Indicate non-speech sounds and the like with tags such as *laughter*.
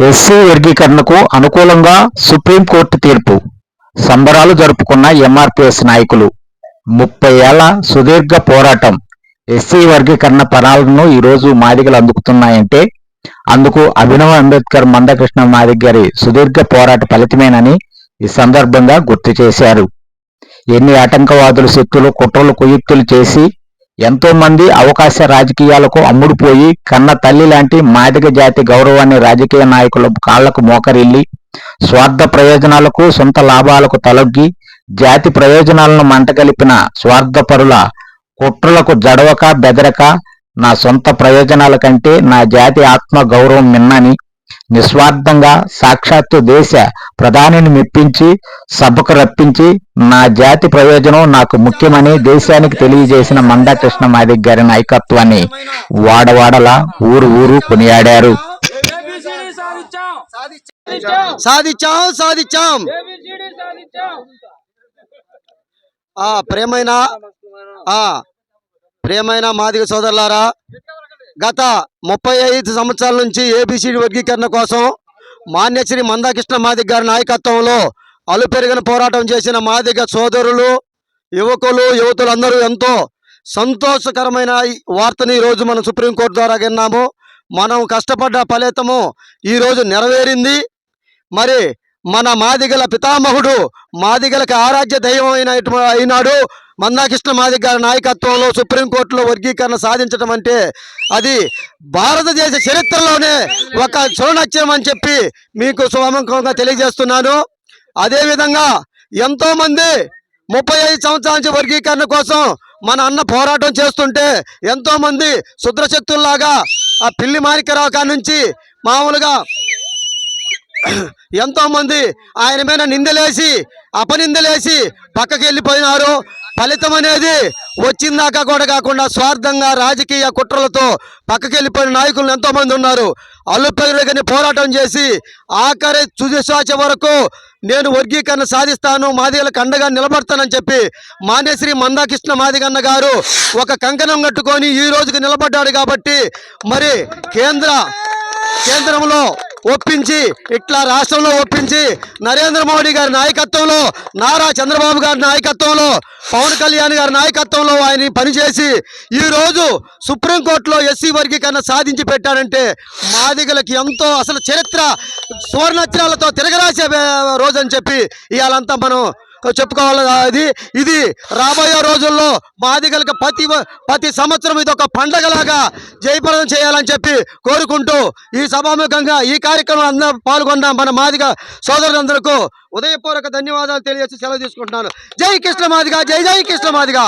SC వర్గీకరణకు అనుకూలంగా supreme court తీర్పు. సంబరాలు జరుపుకున్న ఎంఆర్పిఎస్ నాయకులు. ముప్పై ఏళ్ళ సుదీర్ఘ పోరాటం. ఎస్సీ వర్గీకరణ ఫలాలను ఈరోజు మాదిగలు అందుకుతున్నాయంటే అందుకు అభినవ్ అంబేద్కర్ మందకృష్ణ మాదిగ గారి సుదీర్ఘ పోరాట ఫలితమేనని ఈ సందర్భంగా గుర్తు చేశారు. ఎన్ని ఆటంకవాదులు శక్తులు కుట్రలు కుయుక్తులు చేసి ఎంతో మంది అవకాశ రాజకీయాలకు అమ్ముడుపోయి కన్న తల్లి లాంటి మాదిగ జాతి గౌరవాన్ని రాజకీయ నాయకుల కాళ్ళకు మోకరిల్లి స్వార్థ ప్రయోజనాలకు సొంత లాభాలకు తలొగ్గి జాతి ప్రయోజనాలను మంటగలిపిన స్వార్థపరుల కుట్రలకు జడవక బెదరక నా సొంత ప్రయోజనాల కంటే నా జాతి ఆత్మ గౌరవం మిన్నని నిస్వార్థంగా సాక్షాత్తు దేశ ప్రధానిని మెప్పించి సభకు రప్పించి నా జాతి ప్రయోజనం నాకు ముఖ్యమని దేశానికి తెలియజేసిన మందాకృష్ణ మాదిక్ గారి నాయకత్వాన్ని వాడవాడలా ఊరు ఊరు కొనియాడారు. సాధించాం సాధించాం. ఆ ప్రేమైన ఆ ప్రేమైన మాదిగ సోదరులారా గత ముప్పై ఐదు సంవత్సరాల నుంచి ఏబిసిడి వర్గీకరణ కోసం మాన్యశ్రీ మందాకృష్ణ మాదిగ గారి నాయకత్వంలో అలుపెరిగిన పోరాటం చేసిన మాదిగ సోదరులు యువకులు యువతులందరూ ఎంతో సంతోషకరమైన ఈ వార్తని ఈరోజు మనం సుప్రీంకోర్టు ద్వారా విన్నాము. మనం కష్టపడ్డ ఫలితము ఈరోజు నెరవేరింది. మరి మన మాదిగల పితామహుడు మాదిగలకు ఆరాధ్య దైవం అయిన అయినాడు. మందాకృష్ణ మాదిక్ గారి నాయకత్వంలో సుప్రీంకోర్టులో వర్గీకరణ సాధించడం అంటే అది భారతదేశ చరిత్రలోనే ఒక సువర్ణాక్షరం అని చెప్పి మీకు సుమముఖంగా తెలియజేస్తున్నాను. అదేవిధంగా ఎంతో మంది ముప్పై ఐదు సంవత్సరాల నుంచి వర్గీకరణ కోసం మన అన్న పోరాటం చేస్తుంటే ఎంతో మంది శుద్రశక్తుల్లాగా ఆ పిల్లి మాణిక్యరావు నుంచి మామూలుగా *clears throat* ఎంతోమంది ఆయన మీద నిందలేసి అపనిందలేసి పక్కకి వెళ్ళిపోయినారు ఫలితం అనేది వచ్చిందాకా కూడా కాకుండా స్వార్థంగా రాజకీయ కుట్రలతో పక్కకి వెళ్ళిపోయిన నాయకులు ఎంతోమంది ఉన్నారు. అల్లుపెరగని పోరాటం చేసి ఆఖరి తుదిశ్వాస వరకు నేను వర్గీకరణ సాధిస్తాను మాదిగలకు అండగా నిలబడతానని చెప్పి మానేశ్రీ మందాకృష్ణ మాదిగన్న గారు ఒక కంకణం కట్టుకొని ఈ రోజుకి నిలబడ్డాడు కాబట్టి మరి కేంద్ర కేంద్రంలో ఒప్పించి ఇట్లా రాష్ట్రంలో ఒప్పించి నరేంద్ర మోడీ గారి నాయకత్వంలో నారా చంద్రబాబు గారి నాయకత్వంలో పవన్ కళ్యాణ్ గారి నాయకత్వంలో ఆయన పనిచేసి ఈ రోజు సుప్రీంకోర్టులో ఎస్సీ వర్గీకరణ సాధించి పెట్టాడంటే మాదిగలకి ఎంతో అసలు చరిత్ర సువర్ణాక్షరాలతో తిరగరాసే రోజు అని చెప్పి ఇవాళంతా మనం చెప్పుకోవాలి. అది ఇది రాబోయే రోజుల్లో మాదిగలకు ప్రతి ప్రతి సంవత్సరం ఇది ఒక పండగలాగా జయప్రదం చేయాలని చెప్పి కోరుకుంటూ ఈ సభాముఖంగా ఈ కార్యక్రమం అందరూ పాల్గొన్న మన మాదిగ సోదరులందరికీ ఉదయపూర్వక ధన్యవాదాలు తెలియజేసి సెలవు తీసుకుంటున్నాను. జై కృష్ణ మాదిగ జై జై కృష్ణ మాదిగ.